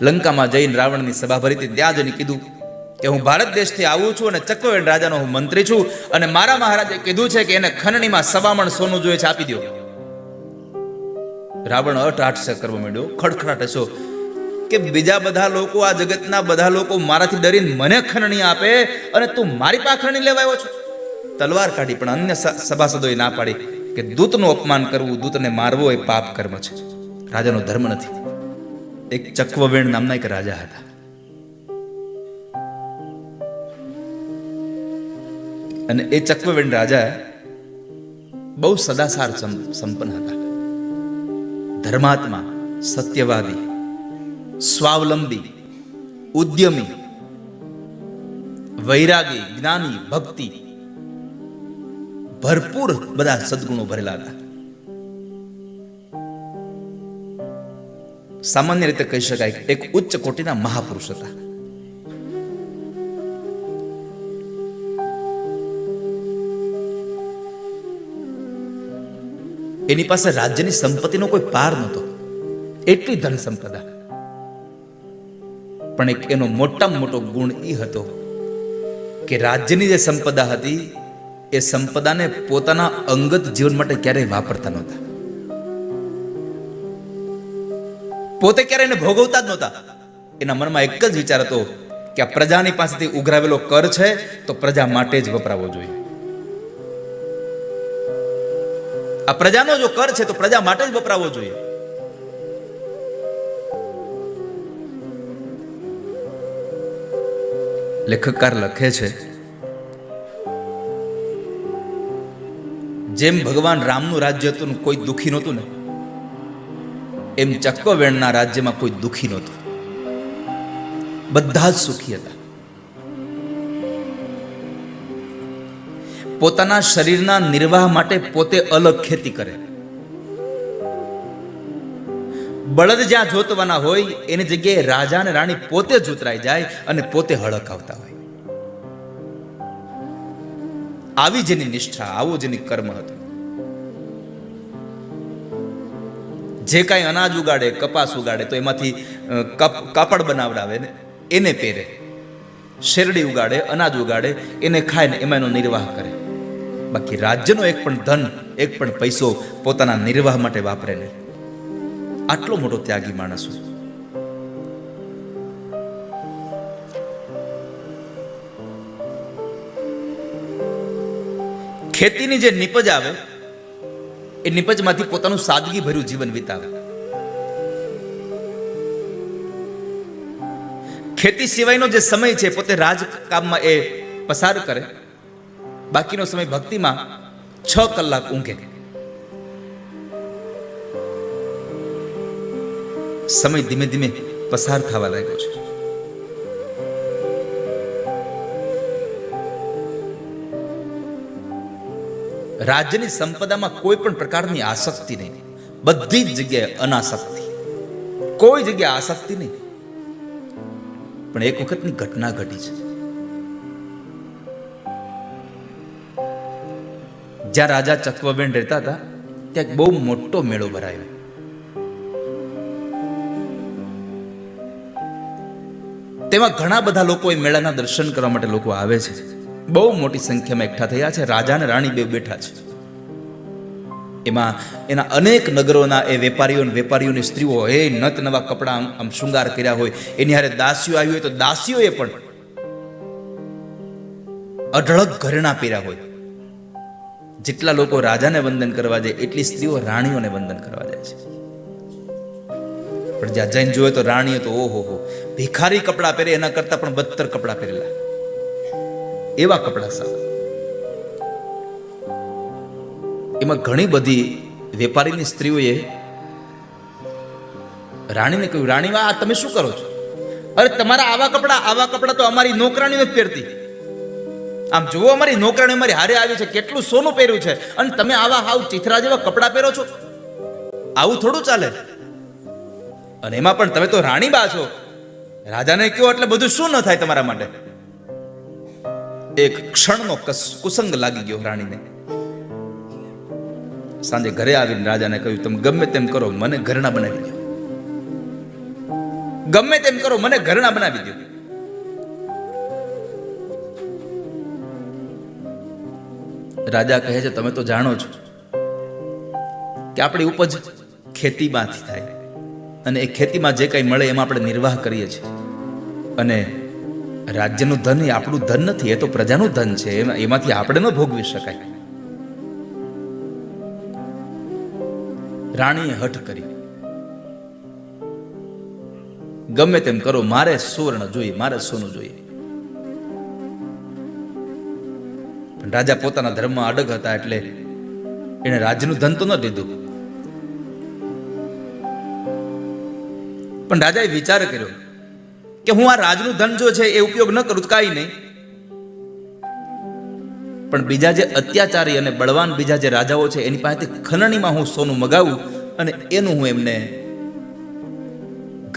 લંકામાં જઈને રાવણની સભા ભરી હતી ત્યાં જઈને કીધું કે હું ભારત દેશથી આવું છું અને ચક્રવેણ રાજાનો હું મંત્રી છું અને મારા મહારાજે કીધું છે કે એને ખંડણીમાં સવામણ સોનું જોઈએ છે, આપી દો રાવણ અટાટ કરવા માંડ્યો, ખડખડાટ હશો કે બીજા બધા લોકો, આ જગતના બધા લોકો મારાથી ડરીને મને ખંડણી આપે અને તું મારી પાસે ખંડણી લેવા આવ્યો છો? તલવાર કાઢી પણ અન્ય સભાસદોએ ના પાડી કે દૂતનું અપમાન કરવું, દૂતને મારવો એ પાપ કર્મ છે. રાજાનો ધર્મ નથી. એક ચક્વવેણ નામના એક રાજા હતા. અને એ ચક્વવેણ રાજા બહુ સદાસાર સંપન્ન હતા. ધર્માત્મા, સત્યવાદી, સ્વાવલંબી, ઉદ્યમી, વૈરાગી, જ્ઞાની, ભક્તિ, ભરપૂર બધા સદગુણો ભરેલા હતા. સામાન્ય રીતે કહી શકાય કે એક ઉચ્ચ કોટીના મહાપુરુષ હતા. એની પાસે રાજ્યની સંપત્તિનો કોઈ પાર નહોતો. એટલી ધન સંપદા. પણ એક એનો મોટામાં મોટો ગુણ એ હતો કે રાજ્યની જે સંપદા હતી, એ સંપદાને પોતાના અંગત જીવન માટે ક્યારેય વાપરતા નહોતા. પોતે ક્યારે એને ભોગવતા જ નહોતા. એના મનમાં એક જ વિચાર હતો કે આ પ્રજાની પાસેથી ઉઘરાવેલો કર છે તો પ્રજા માટે જ વપરાવો જોઈએ. આ પ્રજાનો જો કર છે તો પ્રજા માટે જ વપરાવો જોઈએ. લેખકકાર લખે છે, જેમ ભગવાન રામનું રાજ્ય હતું કોઈ દુખી નહોતું ને એમ ચક્કવેણના રાજ્યમાં કોઈ દુખી નહોતું. બધા જ સુખી હતા. પોતાના શરીરના નિર્વાહ માટે પોતે અલગ ખેતી કરે. બળદ જ્યાં જોતવાના હોય, એની જગ્યાએ રાજા અને રાણી પોતે જ ઉતરાઈ જાય અને પોતે હળકાવતા હોય. આવી જેની નિષ્ઠા, આવો જેની કર્મ હતું. જે કાંઈ અનાજ ઉગાડે, કપાસ ઉગાડે, તો એમાંથી કપ- કાપડ બનાવડાવે ને, એને પહેરે. શેરડી ઉગાડે, અનાજ ઉગાડે, એને ખાય ને એમાં એનો નિર્વાહ કરે. બાકી રાજ્યનો એક પણ ધન, એક પણ પૈસો પોતાના નિર્વાહ માટે વાપરે નહીં. આટલો મોટો ત્યાગી માણસ છું ખેતીની જે નિપજ આવે એ નિપજમાંથી પોતાનું સાદગી ભર્યું જીવન વિતાવે. ખેતી સિવાયનો જે સમય છે, પોતે રાજકામમાં એ પસાર કરે. બાકીનો સમય ભક્તિમાં છ કલાક ઊંઘે. સમય ધીમે ધીમે પસાર થવા લાગ્યો છે. રાજ્યની સંપદામાં કોઈ પણ પ્રકારની આસક્તિ નહીં. બધી જ જગ્યાએ અનાસક્તિ. કોઈ જગ્યાએ આસક્તિ નહીં. પણ એક વખતની ઘટના ઘટી છે. જ્યાં રાજા ચકવાબેન રહેતા હતા, ત્યાં બહુ મોટો મેળો ભરાયો. તેમાં ઘણા બધા લોકો એ મેળાના દર્શન કરવા માટે લોકો આવે છે. બહુ મોટી સંખ્યામાં એકઠા થયા છે. રાજા અને રાણી બે બેઠા છે. એમાં, એના અનેક નગરોના એ વેપારીઓ વેપારીઓની સ્ત્રીઓ એ નત નવા કપડાં આમ શૃંગાર કર્યા હોય, એની હારે દાસીઓ આવી હોય તો દાસીઓએ પણ અઢળક ઘરેણા પહેર્યા હોય. જેટલા લોકો રાજાને વંદન કરવા જાય, એટલી સ્ત્રીઓ રાણીઓને વંદન કરવા જાય છે. પણ જ્યાં જઈને જોયે તો રાણીઓ તો ઓહો હો ભિખારી કપડાં પહેરે, એના કરતાં પણ બદતર કપડાં પહેરેલા. એવા કપડાં સાવ એમાં ઘણી બધી વેપારીની સ્ત્રીઓએ રાણીને કહ્યું, રાણી આ તમે શું કરો છો? અરે, તમારા આવા કપડાં આવા કપડાં તો અમારી નોકરાણીઓ જ પહેરતી. આમ જુઓ, અમારી નોકરાણી અમારી હારે આવી છે, કેટલું સોનું પહેર્યું છે. અને તમે આવા હાવ ચિથરા જેવા કપડાં પહેરો છો? આવું થોડું ચાલે? અને એમાં પણ તમે તો રાણી બા છો. રાજાને કહો, એટલે બધું શું ન થાય તમારા માટે? એક ક્ષણનો કુસંગ લાગી ગયો રાણીને. સાંજે ઘરે આવીને રાજાને કહ્યું, તમે ગમે તેમ કરો, મને ઘરેણા બનાવી દો. ગમે તેમ કરો, મને ઘરણા બનાવી દો. રાજા કહે છે, તમે તો જાણો છો કે આપણી ઉપજ ખેતીમાંથી થાય અને એ ખેતીમાં જે કંઈ મળે એમાં આપણે નિર્વાહ કરીએ છીએ. અને રાજ્યનું ધન એ આપણું ધન નથી, એ તો પ્રજાનું ધન છે. એમાંથી આપણે ન ભોગવી શકાય. રાણીએ હઠ કરી. ગમે તેમ કરો, મારે સુવર્ણ જોઈએ, મારે સોનું જોઈએ. પણ રાજા પોતાના ધર્મમાં અડગ હતા એટલે એને રાજ્યનું ધન તો ન દીધું પણ રાજાએ વિચાર કર્યો કે હું આ રાજનું ધન જો છે એ ઉપયોગ ન કરું કાંઈ નહીં. પણ બીજા જે અત્યાચારી અને બળવાન બીજા જે રાજાઓ છે, એની પાસેથી ખનણીમાં હું સોનું મગાવું અને એનું હું એમને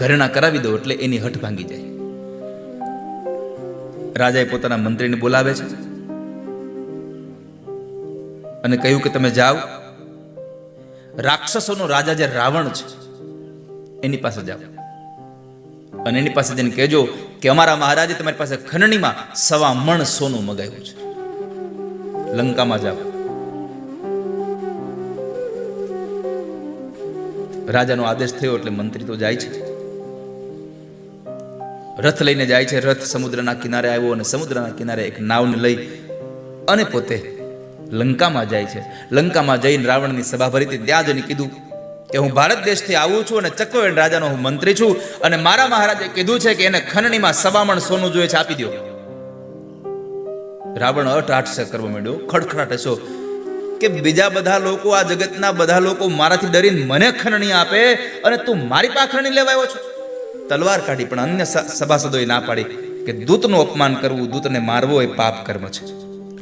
ઘરેણા કરાવી દઉં એટલે એની હઠ ભાંગી જાય. રાજાએ પોતાના મંત્રીને બોલાવે છે અને કહ્યું કે તમે જાઓ. રાક્ષસોનો રાજા જે રાવણ છે, એની પાસે જાઓ. અને એની પાસે જઈને કહેજો કે અમારા મહારાજે તમારી પાસે ખંડણીમાં સવા મણ સોનું મગાવ્યું છે. લંકામાં જાઓ. રાજાનો આદેશ થયો એટલે મંત્રી તો જાય છે. રથ લઈને જાય છે. રથ સમુદ્રના કિનારે આવ્યો અને સમુદ્રના કિનારે એક નાવને લઈ અને પોતે લંકામાં જાય છે. લંકામાં જઈને રાવણની સભા ભરી ત્યાં જઈને કીધું કે હું ભારત દેશથી આવું છું અને ચક્રવેણ રાજાનો હું મંત્રી છું અને મારા મહારાજે કીધું છે કે એને ખનણીમાં સવામણ સોનું જોઈએ છે, આપી દો. રાવણ અટ આઠસે કરવા માંડ્યો, ખડખડાટ હશો કે બીજા બધા લોકો, આ જગતના બધા લોકો મારાથી ડરીને મને ખનણી આપે અને તું મારી પાખરણી લેવા આવ્યો છો? તલવાર કાઢી, પણ અન્ય સભાસદોએ ના પાડી કે દૂતનું અપમાન કરવું, દૂતને મારવો એ પાપ કર્મ છે.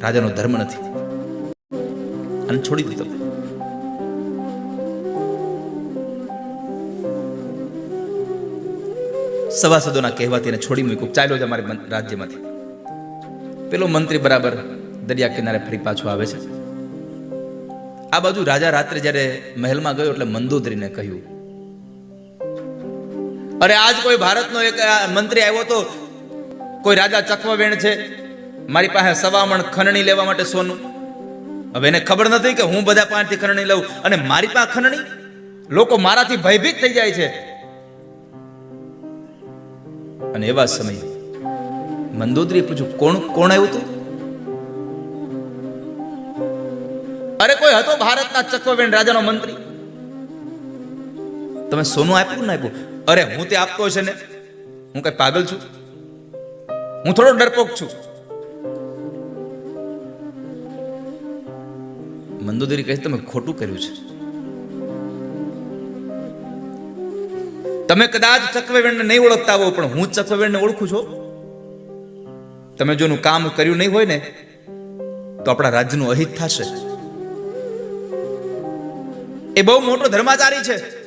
રાજાનો ધર્મ નથી. અને છોડી દીધો. સભાસદોના કહેવાથી એને છોડી મૂક્યું. ચાલ્યો છે અમારે રાજ્યમાંથી. પેલો મંત્રી બરાબર દરિયા કિનારે ફરી પાછો આવે છે. આ બાજુ રાજા રાત્રે જ્યારે મહેલમાં ગયો એટલે મંદોદરીને કહ્યું, અરે આજ કોઈ ભારતનો એક મંત્રી આવ્યો તો કોઈ રાજા ચકવાવેણ છે? મારી પાસે સવામણ ખનણી લેવા માટે સોનું. હવે એને ખબર નથી કે હું બધા પાસેથી ખનણી લઉં અને મારી પાસે ખનણી લોકો મારાથી ભયભીત થઈ જાય છે. અને એવા સમયે મંદોદરીએ પૂછ્યું, કોણ કોણ આવ્યું હતું અરે, કોઈ હતો ભારતના ચક્રવેણ રાજાનો મંત્રી. તમે સોનું આપ્યું ને આપ્યું? અરે, હું તે આપતો છે ને. હું કઈ પાગલ છું? હું થોડો ડરપોક છું. મંદોદરી કહે, તમે ખોટું કર્યું છે. તમે કદાચ ચક્રવેણને નહીં ઓળખતા હો, પણ હું ચક્રવેણને ઓળખું છું. તમે જોનું કામ કર્યું નહીં હોય ને, તો આપણા રાજ્યનું અહિત થશે. એ બહુ મોટો ધર્માચારી છે.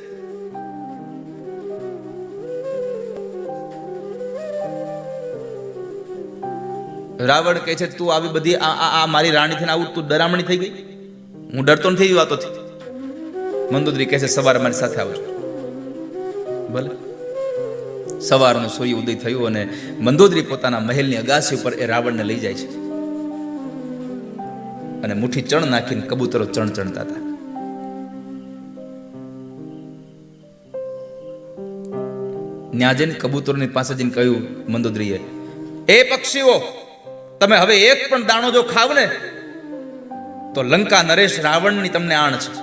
રાવણ કહે છે, તું આવી બધી આ આ- મારી રાણી થઈને આવું, તું ડરામણી થઈ ગઈ? હું ડરતો નથી એવી વાતોથી. મંદોદરી કહે છે, સવારે મારી સાથે આવજો. ભલે. સવારનો સૂર્ય ઉદય થયો અને મંદોદરી પોતાના મહેલની અગાસી ઉપર એ રાવણને લઈ જાય છે. અને મુઠ્ઠી ચણ નાખીને કબૂતરો ચણ ચણતા હતા. ત્યાં કબૂતરોની પાસે જઈને કહ્યું, મંદોદરીએ, એ પક્ષીઓ, તમે હવે એક પણ દાણો જો ખાવ ને, તો લંકા નરેશ રાવણની તમને આણ છે.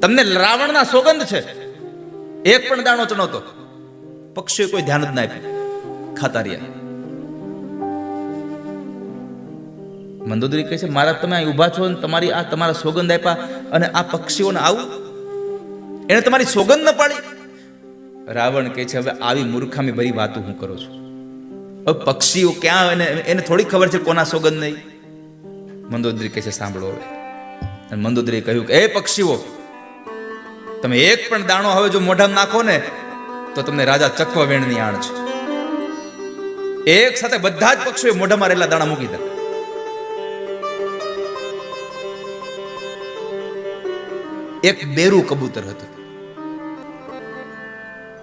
તમને રાવણના સોગંદ છે. એક પણ દાણો ચણોતો પક્ષીઓ કોઈ ધ્યાન જ ના આપ્યું. ખાતા રહ્યા. મંદોદરી કહે છે, મારા, તમે અહીં ઊભા છો ને તમારી આ તમારા સોગંદ આપ્યા અને આ પક્ષીઓને આવું? એને તમારી સોગંદ ન પાડી? રાવણ કહે છે, હવે આવી મૂર્ખામી ભરી વાતો હું કરું છું. હવે પક્ષીઓ ક્યાં એને એને થોડી ખબર છે કોના સોગંદ નહીં. મંદોદરી કહે છે, સાંભળો હવે. અને કહ્યું કે એ પક્ષીઓ તમે એક પણ દાણો હવે જો મોઢામાં નાખો ને, તો તમને રાજા ચક્રવેણની આણ છે. એક સાથે બધા જ પક્ષીઓ મોઢામાં રહેલા દાણા મૂકી દે. એક બેરું કબૂતર હતું.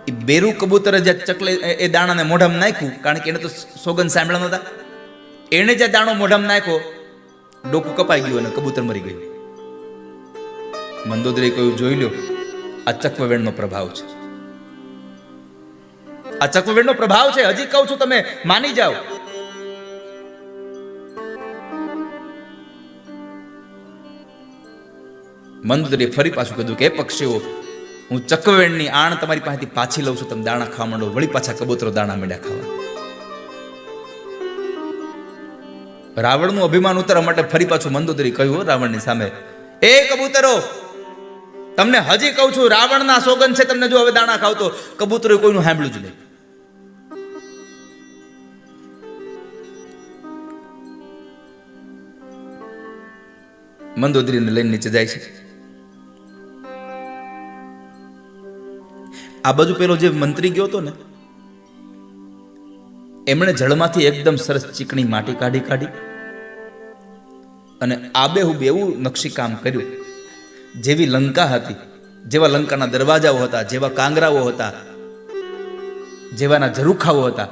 એ બેરું કબૂતરે જે ચકલે, એ- દાણાને મોઢામાં નાખ્યું, કારણ કે એને તો સોગંદ સાંભળ્યા નહોતા એણે જે દાણો મોઢામાં નાખ્યો, ડોકું કપાઈ ગયું અને કબૂતર મરી ગયું. મંદોદરી કહ્યું, જોઈ લ્યો આ ચક્વવેણનો પ્રભાવ છે. આ ચક્વવેણનો પ્રભાવ છે. હજી કહું છું તમે, માની જાઓ. મંદોદરીએ ફરી પાછું કીધું કે પક્ષીઓ, હું ચક્રવેણની આણ તમારી પાસેથી પાછી લઉં છું. તમે દાણા ખાવા માંડો, વળી પાછા કબૂતરો દાણા માંડ્યા ખાવા. રાવણનું અભિમાન ઉતરવા માટે ફરી પાછું મંદોદરી કહ્યું, રાવણની સામે એ કબૂતરો તમને હજી કહું છું, રાવણના સોગન છે તમને જો હવે દાણા ખાવ તો કબૂતરો કોઈનું સાંભળ્યું જ નહીં. મંદોદરીને લઈને નીચે જાય છે. આ બાજુ પેલો જે મંત્રી ગયો હતો ને, એમણે જળમાંથી એકદમ સરસ ચીકણી માટી કાઢી કાઢી અને આબેહુબ એવું નકશીકામ કર્યું જેવી લંકા હતી, જેવા લંકાના દરવાજાઓ હતા, જેવા કાંગરાઓ હતા, જેવાના ઝરૂખાઓ હતા,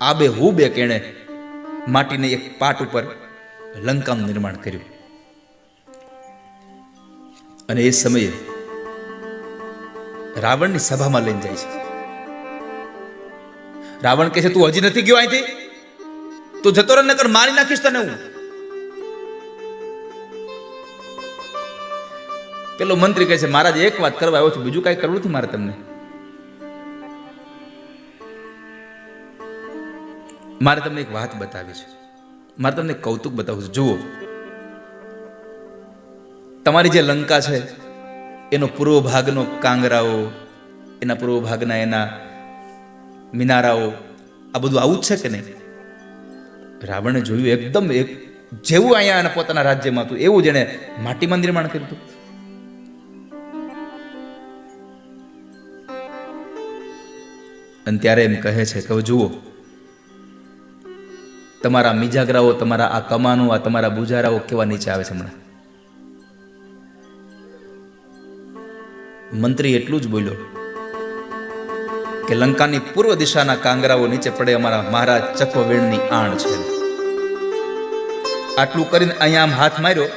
આબે હુબે કેણે માટીને એક પાટ ઉપર લંકાનું નિર્માણ કર્યું. અને એ સમયે રાવણની સભામાં લઈને જાય છે. રાવણ કહે છે, તું હજી નથી ગયો અહીંથી? તું જતો રહે નકર મારી નાખીશ તને હું. પેલો મંત્રી કહે છે, મહારાજ, એક વાત કરવા આવ્યો છું, બીજું કાંઈ કરવું નથી મારે તમને. મારે તમને એક વાત બતાવી છે. મારે તમને કૌતુક બતાવું છું. જુઓ. તમારી જે લંકા છે, એનો પૂર્વ ભાગનો કાંગરાઓ, એના પૂર્વ ભાગના એના મિનારાઓ, આ બધું આવું જ છે કે નહીં? રાવણે જોયું, એકદમ એક જેવું અહીંયા પોતાના રાજ્યમાં હતું, એવું જ એણે માટીમાં નિર્માણ કર્યું હતું. અને ત્યારે એમ કહે છે કે જુઓ, તમારા મિજાગરાઓ, તમારા આ કમાનો, આ તમારા બુજારાઓ કેવા નીચે આવે છે હમણાં? મંત્રી એટલું જ બોલ્યો કે લંકાની પૂર્વ દિશાના કાંગરાઓ નીચે પડે અમારા મહારાજ ચક્રવેણની આણ છે. આટલું કરીને અહીંયા આમ હાથ માર્યો,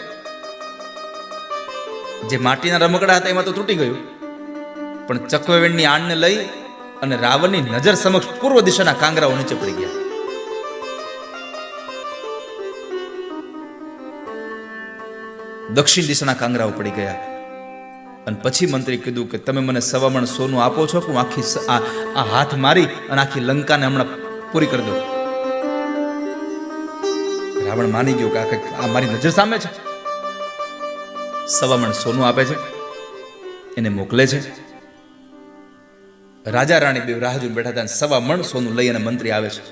જે માટીના રમકડા હતા એમાં તો તૂટી ગયું. પણ ચક્રવેણની આણને લઈ અને રાવણની નજર સમક્ષ પૂર્વ દિશાના કાંગરાઓ નીચે પડી ગયા. દક્ષિણ દિશાના કાંગરાઓ પડી ગયા. અને પછી મંત્રી કીધું કે તમે મને સવામણ સોનું આપો છો હું આખી આ હાથ મારી અને આખી લંકાને હમણાં પૂરી કરી દઉં. રાવણ માની ગયો કે આ મારી નજર સામે છે. સવામણ સોનું આપે છે. એને મોકલે છે. રાજા રાણી બે રાહ જોઈને બેઠા હતા સવા મણ સોનું લઈ અને મંત્રી આવે છે.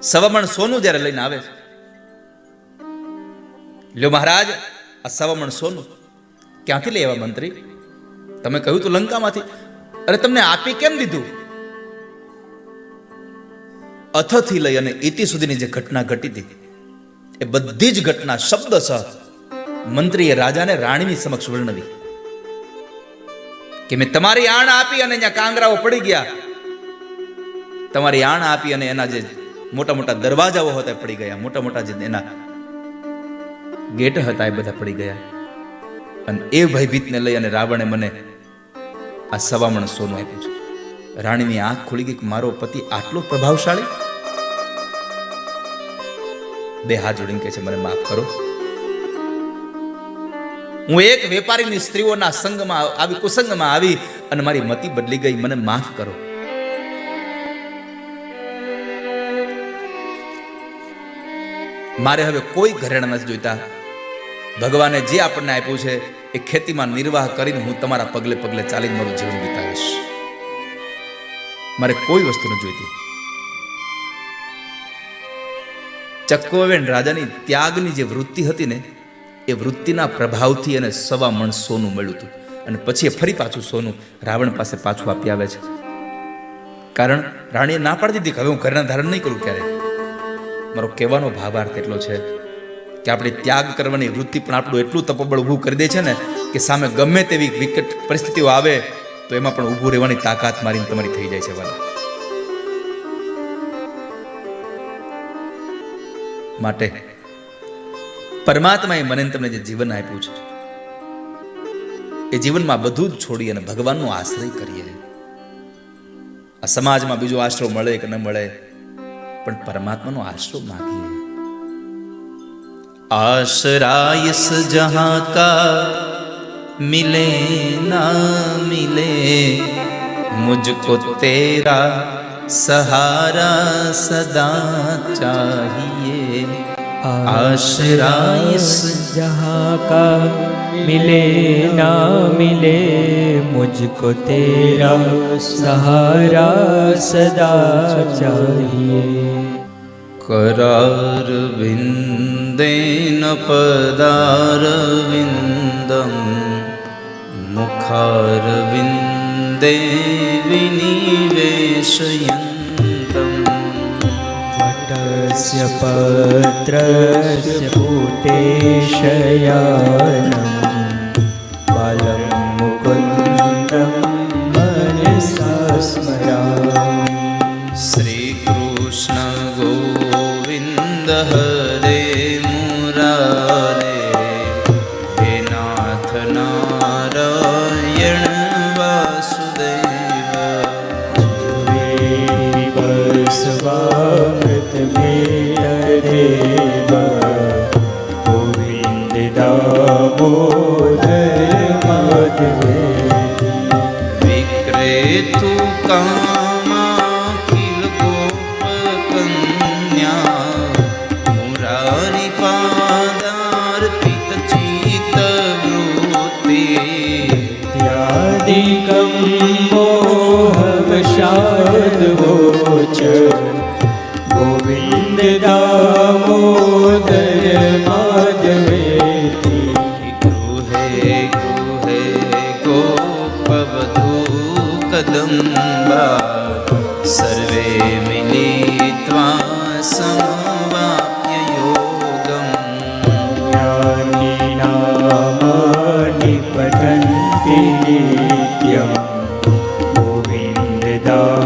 સવા મણ સોનું જ્યારે લઈને આવે છે. લ્યો મહારાજ, આ સવા મણ સોનું ક્યાંથી લઈ આવ્યા મંત્રી? તમે કહ્યું તું લંકામાંથી. અરે તમને આપી કેમ દીધું? અથથી લઈ અને ઇતિ સુધીની જે ઘટના ઘટી હતી, એ બધી જ ઘટના શબ્દસહ મંત્રીએ રાજાને રાણીની સમક્ષ વર્ણવી. કે મેં તમારી આણ આપી અને ત્યાં કાંગરાઓ પડી ગયા. તમારી આણ આપી અને એના જે મોટા મોટા દરવાજાઓ હતા પડી ગયા. મોટા મોટા જે એના ગેટ હતા એ બધા પડી ગયા. અને એ ભયભીતને લઈ અને રાવણે મને આ સવામણ સોનું આપ્યું છે. રાણીની આંખ ખુલી ગઈ કે મારો પતિ આટલો પ્રભાવશાળી? બે હાથ જોડીને કહે છે, મને માફ કરો. હું એક વેપારીની સ્ત્રીઓના સંગમાં આવી કુસંગમાં આવી અને મારી મતિ બદલી ગઈ. મને માફ કરો. મારે હવે કોઈ ઘરેણા નથી જોઈતા. ભગવાને જે આપણને આપ્યું છે એ ખેતીમાં નિર્વાહ કરીને હું તમારા પગલે પગલે ચાલીને મારું જીવન વિતાવીશ. મારે કોઈ વસ્તુ નથી જોઈતી. ચક્કવેણ રાજાની ત્યાગની જે વૃત્તિ હતી ને એ વૃત્તિના પ્રભાવથી એને સવા મણ સોનું મળ્યું હતું. અને પછી એ ફરી પાછું સોનું રાવણ પાસે પાછું આપી આવે છે. કારણ રાણીએ ના પાડી દીધી હવે હું ઘરના ધારણ નહીં કરું ક્યારે મારો કહેવાનો ભાવાર્થ એટલો છે કે આપણે ત્યાગ કરવાની વૃત્તિ પણ આપણું એટલું તપબળ ઊભું કરી દે છે ને કે સામે ગમે તેવી વિકટ પરિસ્થિતિઓ આવે, તો એમાં પણ ઊભું રહેવાની તાકાત મારીને તમારી થઈ જાય છે માટે પરમાત્માએ મને તમને જે જીવન આપ્યું છે, એ જીવનમાં બધું જ છોડી અને ભગવાનનો આશ્રય કરીએ. આ સમાજમાં બીજો આશરો મળે કે ન મળે, પણ પરમાત્માનો આશરો માગીએ. આશરાય જહાં કા મિલે ના મિલે, મુજકો તેરા સહારા સદા ચાહીએ. चाहिए आशरा इस जहाँ का मिले ना मिले मुझको तेरा सहारा सदा चाहिए करार विन्देन पदारविन्दं मुखारविन्दे विनिवेशयन्तम् वटस्य पत्रस्य पूते જગદંબા સર્વે મિલિત્વા સમવાપ્ય યોગમ જ્ઞાનિનામાનિ પઠન્તિ નિત્યમ ગોવિંદદા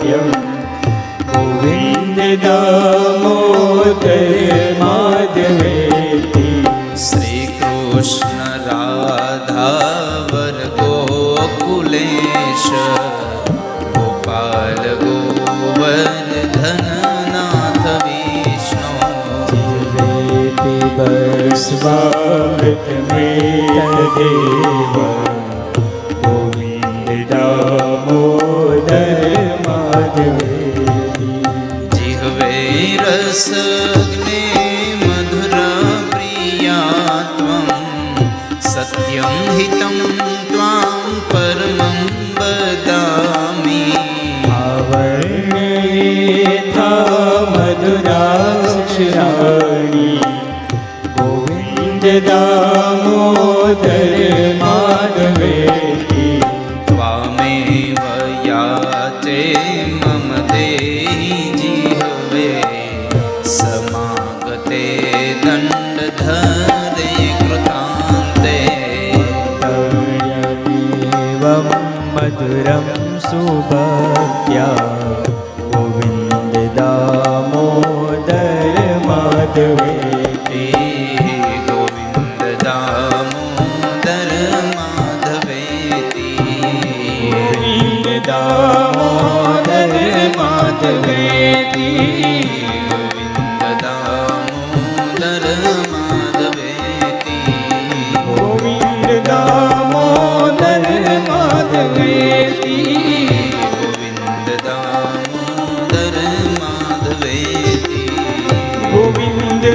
जाप्यं गोविन्द दामोदर माधवेति श्रीकृष्ण राधावर गोकुलेश गोपाल गोवर्धन नाथ विष्णु जीवेति रसग्ने मधुरा प्रिया त्वं सत्यं हितं त्वां परमं वदामि आवर्णयेथा मधुराक्षराणि गोविन्द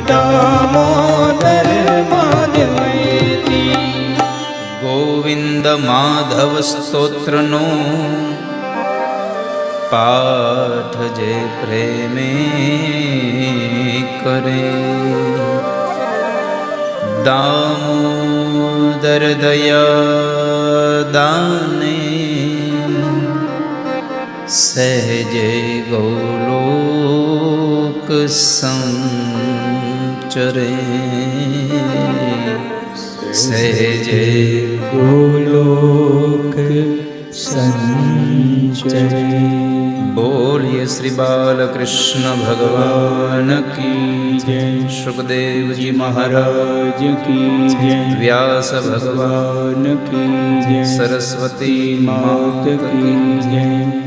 દામોદર માધવેતી ગોવિંદ માધવ સ્તોત્રનો પાઠ જે પ્રેમે કરે દામોદર દયા દાને સહેજે ગૌલોક સંચરે સહેજે ગોલોક શ્રી બાલકૃષ્ણ ભગવાન કી જય સુખદેવજી મહારાજ રાજ કી જય વ્યાસ ભગવાન કી જય સરસ્વતી માત કી જય